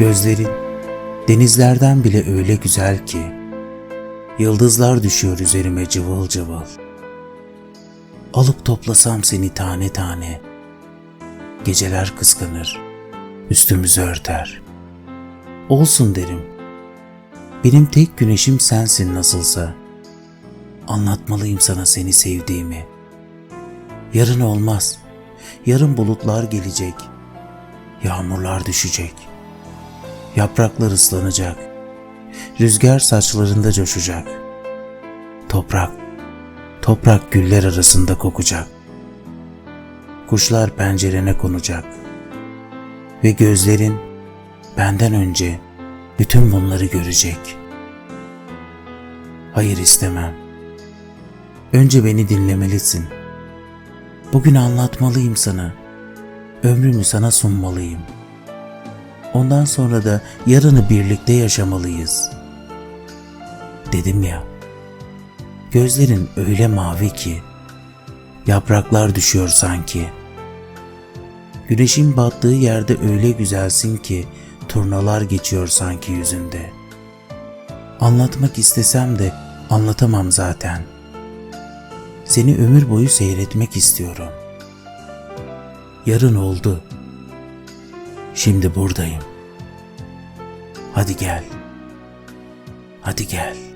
Gözlerin denizlerden bile öyle güzel ki yıldızlar düşüyor üzerime cıvıl cıvıl. Alıp toplasam seni tane tane geceler kıskanır, üstümüzü örter. Olsun derim. Benim tek güneşim sensin nasılsa. Anlatmalıyım sana seni sevdiğimi. Yarın olmaz. Yarın bulutlar gelecek. Yağmurlar düşecek. Yapraklar ıslanacak. Rüzgar saçlarında coşacak. Toprak, toprak güller arasında kokacak. Kuşlar pencerene konacak. Ve gözlerin benden önce bütün bunları görecek. Hayır istemem. Önce beni dinlemelisin. Bugün anlatmalıyım sana. Ömrümü sana sunmalıyım. Ondan sonra da yarını birlikte yaşamalıyız. Dedim ya. Gözlerin öyle mavi ki yapraklar düşüyor sanki. Güneşin battığı yerde öyle güzelsin ki turnalar geçiyor sanki yüzünde. Anlatmak istesem de anlatamam zaten. Seni ömür boyu seyretmek istiyorum. Yarın oldu. Şimdi buradayım. Hadi gel. Hadi gel.